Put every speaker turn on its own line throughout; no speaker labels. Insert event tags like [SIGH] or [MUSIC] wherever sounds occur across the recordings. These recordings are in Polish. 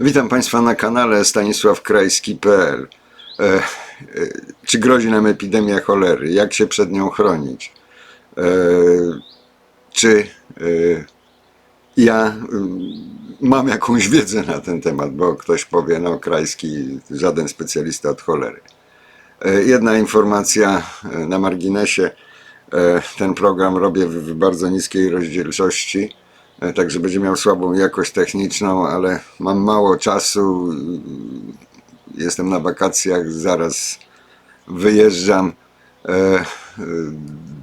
Witam Państwa na kanale stanisławkrajski.pl e, e, Czy grozi nam epidemia cholery? Jak się przed nią chronić? E, czy e, ja mm, mam jakąś wiedzę na ten temat? Bo ktoś powie, no Krajski, żaden specjalista od cholery. E, Jedna informacja e, na marginesie. E, Ten program robię w w bardzo niskiej rozdzielczości, także będzie miał słabą jakość techniczną, ale mam mało czasu. Jestem na wakacjach, zaraz wyjeżdżam e, e,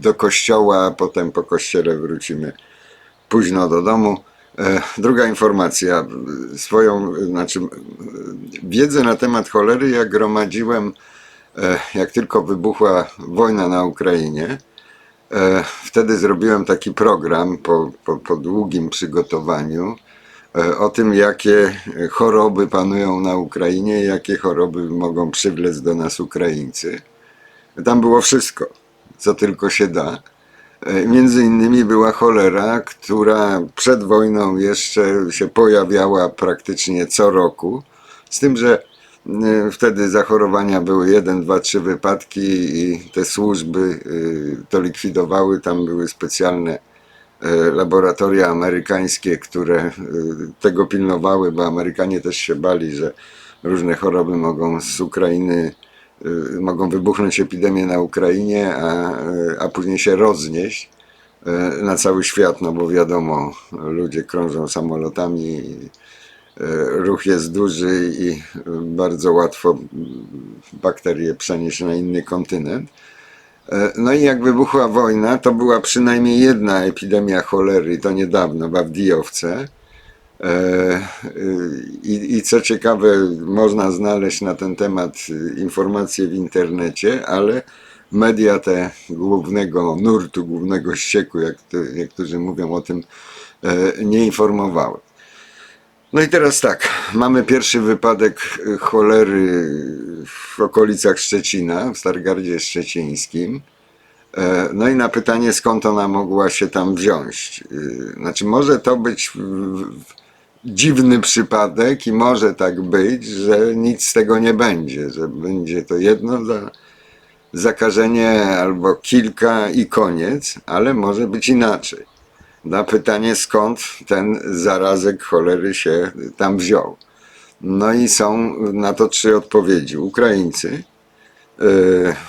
do kościoła, a potem po kościele wrócimy późno do domu. E, Druga informacja. Swoją, znaczy, wiedzę na temat cholery ja gromadziłem, e, jak tylko wybuchła wojna na Ukrainie. E, Wtedy zrobiłem taki program po, po, po długim przygotowaniu e, o tym, jakie choroby panują na Ukrainie, jakie choroby mogą przywlec do nas Ukraińcy. Tam było wszystko, co tylko się da. E, Między innymi była cholera, która przed wojną jeszcze się pojawiała praktycznie co roku. Z tym, że wtedy zachorowania były jeden, dwa, trzy wypadki i te służby e, to likwidowały. Tam były specjalne e, laboratoria amerykańskie, które tego pilnowały, bo Amerykanie też się bali, że różne choroby mogą z Ukrainy, mogą wybuchnąć epidemie na Ukrainie, a, a później się roznieść na cały świat, no bo wiadomo, ludzie krążą samolotami, i, ruch jest duży i e, bardzo łatwo bakterie przenieść na inny kontynent. E, No i jak wybuchła wojna, to była przynajmniej jedna epidemia cholery, to niedawno, w Awdijowce. E, I, I co ciekawe, można znaleźć na ten temat informacje w internecie, ale media te głównego nurtu, głównego ścieku, jak to, niektórzy mówią o tym, e, nie informowały. No i teraz tak, mamy pierwszy wypadek y, cholery w okolicach Szczecina, w Stargardzie Szczecińskim. E, No i na pytanie, skąd ona mogła się tam wziąć. Y, Znaczy, może to być dziwny przypadek i może tak być, że nic z tego nie będzie, że będzie to jedno za, zakażenie albo kilka i koniec, ale może być inaczej. Na pytanie, skąd ten zarazek cholery się tam wziął. No i są na to trzy odpowiedzi. Ukraińcy, e,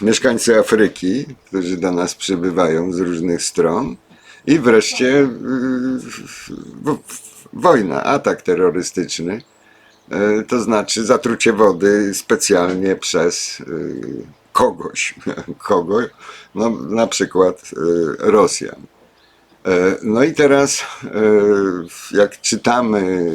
mieszkańcy Afryki, którzy do nas przybywają z różnych stron i wreszcie e, w- w- wojna, atak terrorystyczny, e, to znaczy zatrucie wody specjalnie przez e, kogoś, [LAUGHS] kogoś, no, na przykład e, Rosjan. E, No i teraz, e, jak czytamy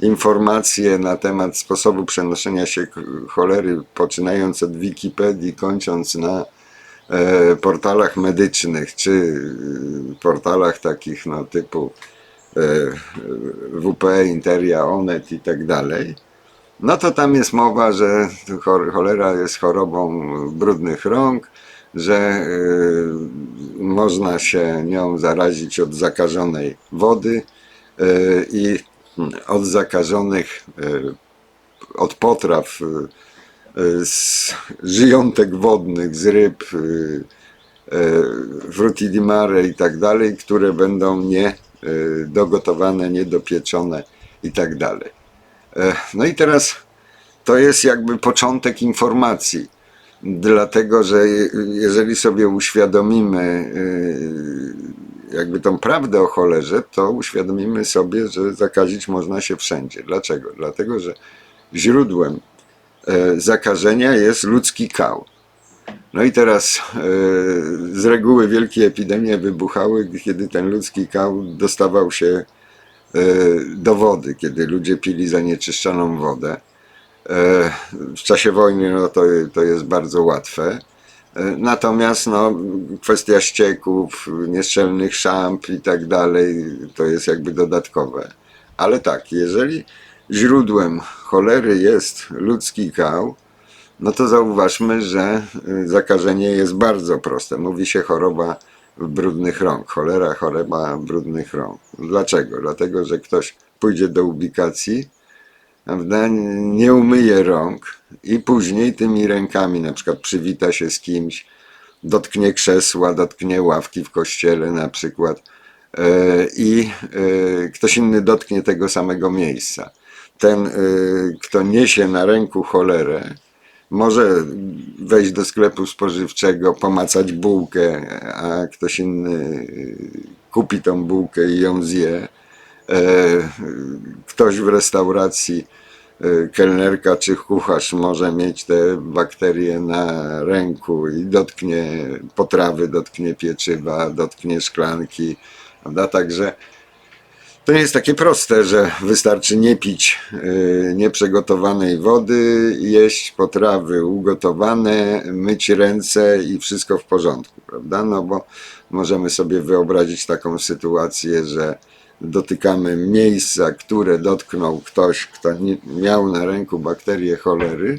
informacje na temat sposobu przenoszenia się cholery, poczynając od Wikipedii, kończąc na e, portalach medycznych, czy portalach takich no, typu WP, Interia, Onet i tak dalej, no to tam jest mowa, że cholera jest chorobą brudnych rąk, że y, można się nią zarazić od zakażonej wody y, i od zakażonych, y, od potraw z żyjątek wodnych, z ryb, frutti di mare i tak dalej, które będą nie dogotowane, niedopieczone i tak dalej. E, No i teraz to jest jakby początek informacji, dlatego że je- jeżeli sobie uświadomimy y, jakby tą prawdę o cholerze, to uświadomimy sobie, że zakazić można się wszędzie. Dlaczego? Dlatego, że źródłem e, zakażenia jest ludzki kał. No i teraz e, z reguły wielkie epidemie wybuchały, kiedy ten ludzki kał dostawał się e, do wody, kiedy ludzie pili zanieczyszczoną wodę. W czasie wojny no to, to jest bardzo łatwe. E, Natomiast no, kwestia ścieków, nieszczelnych szamp i tak dalej, to jest jakby dodatkowe. Ale tak, jeżeli źródłem cholery jest ludzki kał, no to zauważmy, że y, zakażenie jest bardzo proste. Mówi się choroba brudnych rąk, cholera, choroba brudnych rąk. Dlaczego? Dlatego, że ktoś pójdzie do ubikacji, prawda, nie umyje rąk i później tymi rękami na przykład przywita się z kimś, dotknie krzesła, dotknie ławki w kościele na przykład e, i e, ktoś inny dotknie tego samego miejsca. Ten, e, kto niesie na ręku cholerę, może wejść do sklepu spożywczego, pomacać bułkę, a ktoś inny kupi tą bułkę i ją zje. E, Ktoś w restauracji, e, kelnerka czy kucharz może mieć te bakterie na ręku i dotknie potrawy, dotknie pieczywa, dotknie szklanki, prawda? Także to nie jest takie proste, że wystarczy nie pić y, nieprzygotowanej wody, jeść potrawy ugotowane, myć ręce i wszystko w porządku, prawda? No bo możemy sobie wyobrazić taką sytuację, że dotykamy miejsca, które dotknął ktoś, kto miał na ręku bakterię cholery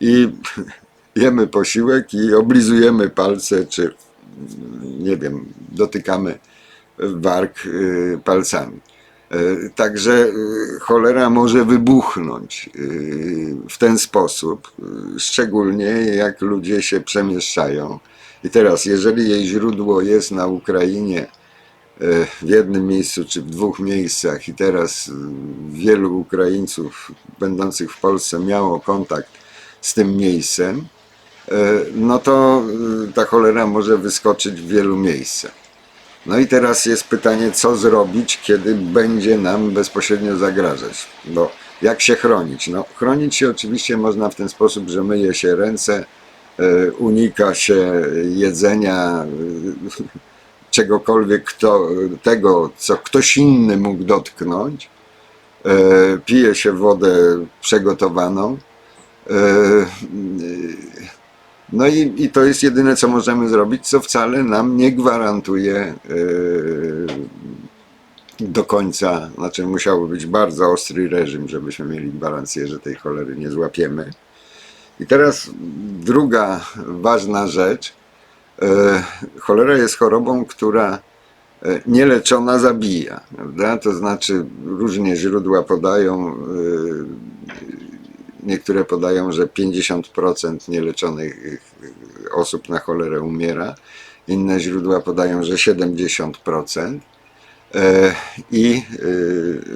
i [LAUGHS] jemy posiłek i oblizujemy palce, czy nie wiem, dotykamy warg y, palcami. Y, Także y, cholera może wybuchnąć w ten sposób, szczególnie jak ludzie się przemieszczają. I teraz, jeżeli jej źródło jest na Ukrainie, w jednym miejscu czy w dwóch miejscach, i teraz y, wielu Ukraińców będących w Polsce miało kontakt z tym miejscem, y, no to y, ta cholera może wyskoczyć w wielu miejscach. No i teraz jest pytanie, co zrobić, kiedy będzie nam bezpośrednio zagrażać. Bo jak się chronić? No, chronić się oczywiście można w ten sposób, że myje się ręce, e, unika się jedzenia e, czegokolwiek kto, tego, co ktoś inny mógł dotknąć. E, Pije się wodę przygotowaną. E, no i, i to jest jedyne, co możemy zrobić, co wcale nam nie gwarantuje yy, do końca, znaczy musiałby być bardzo ostry reżim, żebyśmy mieli gwarancję, że tej cholery nie złapiemy. I teraz druga ważna rzecz. Yy, Cholera jest chorobą, która yy, nieleczona zabija, prawda? To znaczy różnie źródła podają, yy, niektóre podają, że 50% nieleczonych osób na cholerę umiera, inne źródła podają, że 70%. E, I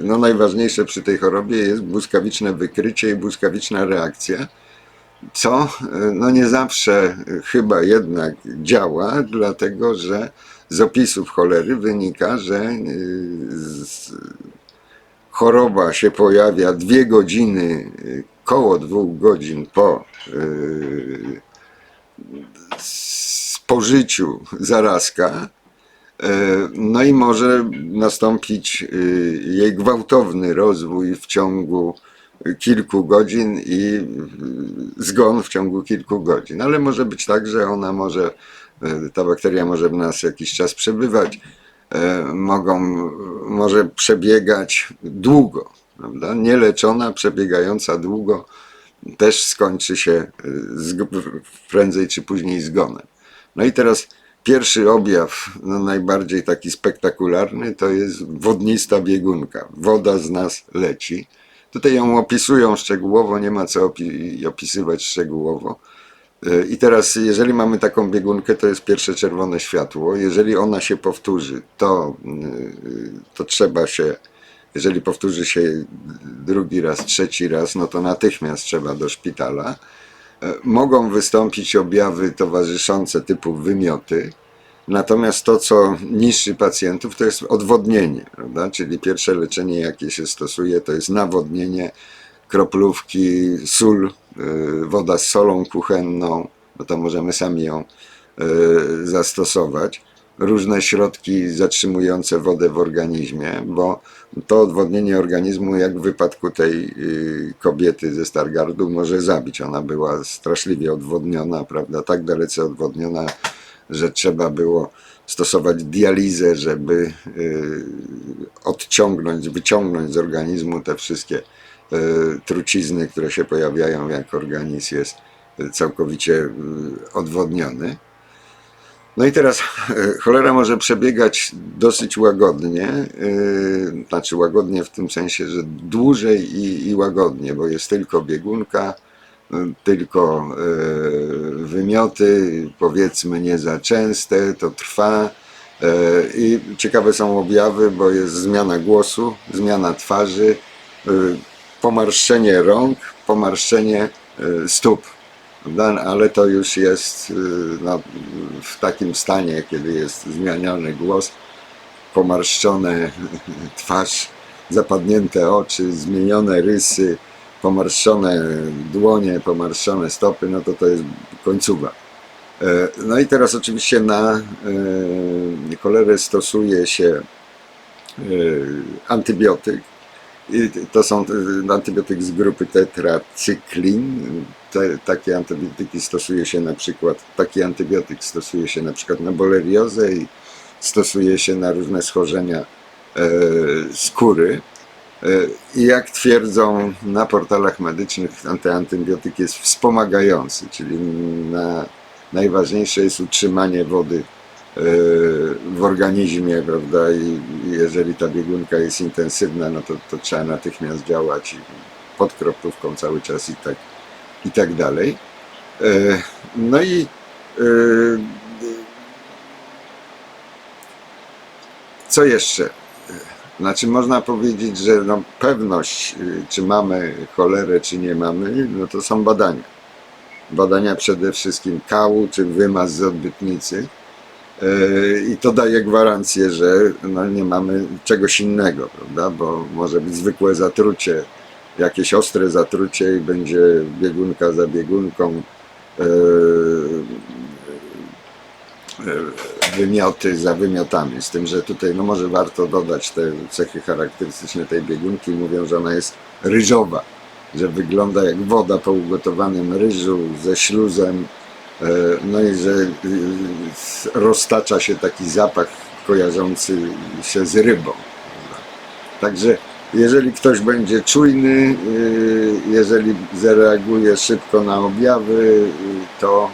no, najważniejsze przy tej chorobie jest błyskawiczne wykrycie i błyskawiczna reakcja, co no, nie zawsze chyba jednak działa, dlatego że z opisów cholery wynika, że y, choroba się pojawia dwie godziny, y, koło dwóch godzin po y, spożyciu zarazka. No i może nastąpić jej gwałtowny rozwój w ciągu kilku godzin i y, zgon w ciągu kilku godzin. Ale może być tak, że ona może, y, ta bakteria może w nas jakiś czas przebywać e, mogą, może przebiegać długo, prawda? Nieleczona, przebiegająca długo też skończy się zg- prędzej czy później zgonem. No i teraz pierwszy objaw, no najbardziej taki spektakularny, to jest wodnista biegunka. Woda z nas leci. Tutaj ją opisują szczegółowo, nie ma co opi- opisywać szczegółowo. E, I teraz, jeżeli mamy taką biegunkę, to jest pierwsze czerwone światło. Jeżeli ona się powtórzy, to, y, to trzeba się, jeżeli powtórzy się drugi raz, trzeci raz, no to natychmiast trzeba do szpitala. E, Mogą wystąpić objawy towarzyszące typu wymioty. Natomiast to, co niszczy pacjentów, to jest odwodnienie, prawda? Czyli pierwsze leczenie, jakie się stosuje, to jest nawodnienie, kroplówki, sól, y, woda z solą kuchenną, bo to możemy sami ją y, zastosować. Różne środki zatrzymujące wodę w organizmie, bo to odwodnienie organizmu, jak w wypadku tej y, kobiety ze Stargardu, może zabić. Ona była straszliwie odwodniona, prawda? Tak dalece odwodniona, że trzeba było stosować dializę, żeby y, odciągnąć, wyciągnąć z organizmu te wszystkie y, trucizny, które się pojawiają, jak organizm jest całkowicie y, odwodniony. No i teraz cholera może przebiegać dosyć łagodnie, znaczy łagodnie w tym sensie, że dłużej i, i łagodnie, bo jest tylko biegunka, tylko e, wymioty, powiedzmy nie za częste, to trwa. E, I ciekawe są objawy, bo jest zmiana głosu, zmiana twarzy, e, pomarszczenie rąk, pomarszczenie stóp. Ale to już jest no, w takim stanie, kiedy jest zmieniony głos, pomarszczone [LAUGHS] twarz, zapadnięte oczy, zmienione rysy, pomarszczone dłonie, pomarszczone stopy, no to to jest końcówa. E, No i teraz oczywiście na e, cholerę stosuje się e, antybiotyk. I to są antybiotyk z grupy tetracyklin. Te, takie antybiotyki stosuje się na przykład, taki antybiotyk stosuje się na przykład na boleriozę i stosuje się na różne schorzenia skóry. E, I jak twierdzą na portalach medycznych, ten antybiotyk jest wspomagający, czyli na, najważniejsze jest utrzymanie wody e, w organizmie, prawda? I jeżeli ta biegunka jest intensywna, no to, to trzeba natychmiast działać pod kroptówką cały czas i tak, i tak dalej. E, No i co jeszcze? Znaczy można powiedzieć, że no, pewność, y, czy mamy cholerę, czy nie mamy, no to są badania. Badania przede wszystkim kału, czy wymaz z odbytnicy. Yy, I to daje gwarancję, że no, nie mamy czegoś innego, prawda? Bo może być zwykłe zatrucie, jakieś ostre zatrucie i będzie biegunka za biegunką, yy, yy, wymioty za wymiotami. Z tym, że tutaj no może warto dodać te cechy charakterystyczne tej biegunki. Mówią, że ona jest ryżowa, że wygląda jak woda po ugotowanym ryżu ze śluzem. E, No i że s- roztacza się taki zapach kojarzący się z rybą. Także jeżeli ktoś będzie czujny, y, jeżeli zareaguje szybko na objawy, to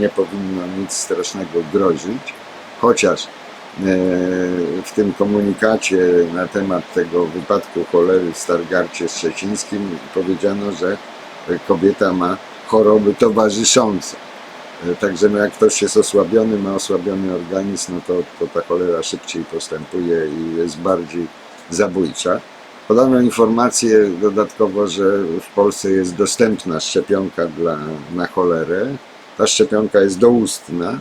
nie powinno nic strasznego grozić. Chociaż e, w tym komunikacie na temat tego wypadku cholery w Stargarcie Szczecińskim powiedziano, że kobieta ma choroby towarzyszące. E, Także no jak ktoś jest osłabiony, ma osłabiony organizm, no to, to ta cholera szybciej postępuje i jest bardziej zabójcza. Podano informację dodatkowo, że w Polsce jest dostępna szczepionka dla, na cholerę. Ta szczepionka jest doustna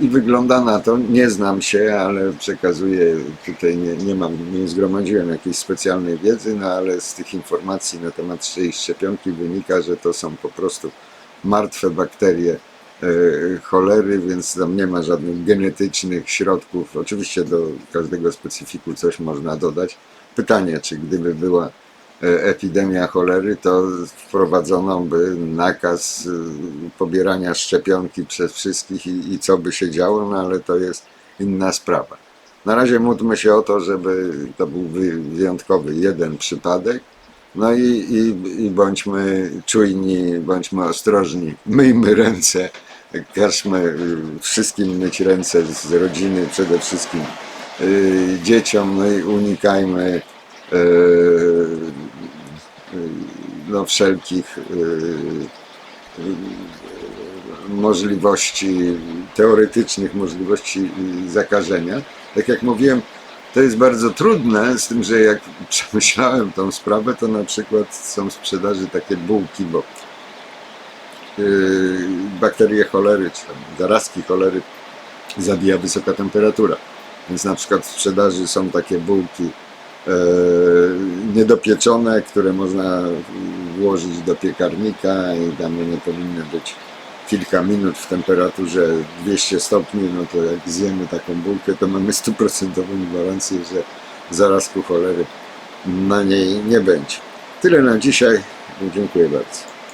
i- wygląda na to, nie znam się, ale przekazuję tutaj, nie, nie mam, nie zgromadziłem jakiejś specjalnej wiedzy, no ale z tych informacji na temat tej szczepionki wynika, że to są po prostu martwe bakterie e, cholery, więc tam nie ma żadnych genetycznych środków. Oczywiście do każdego specyfiku coś można dodać. Pytanie, czy gdyby była epidemia cholery, to wprowadzono by nakaz e, pobierania szczepionki przez wszystkich i, i co by się działo, no ale to jest inna sprawa. Na razie módlmy się o to, żeby to był wy- wyjątkowy jeden przypadek. No i, i, i bądźmy czujni, bądźmy ostrożni, myjmy ręce, każmy y, wszystkim myć ręce z rodziny, przede wszystkim y, dzieciom, no i unikajmy y, y, no, wszelkich y, y, możliwości, teoretycznych możliwości y, zakażenia. Tak jak mówiłem, to jest bardzo trudne, z tym, że jak [LAUGHS] przemyślałem tą sprawę, to na przykład są w sprzedaży takie bułki, bo yy, bakterie cholery, czy tam zarazki cholery zabija wysoka temperatura. Więc na przykład w sprzedaży są takie bułki niedopieczone, które można włożyć do piekarnika i tam one powinny być kilka minut w temperaturze 200 stopni, no to jak zjemy taką bułkę, to mamy stuprocentową gwarancję, że zarazku cholery na niej nie będzie. Tyle na dzisiaj. Dziękuję bardzo.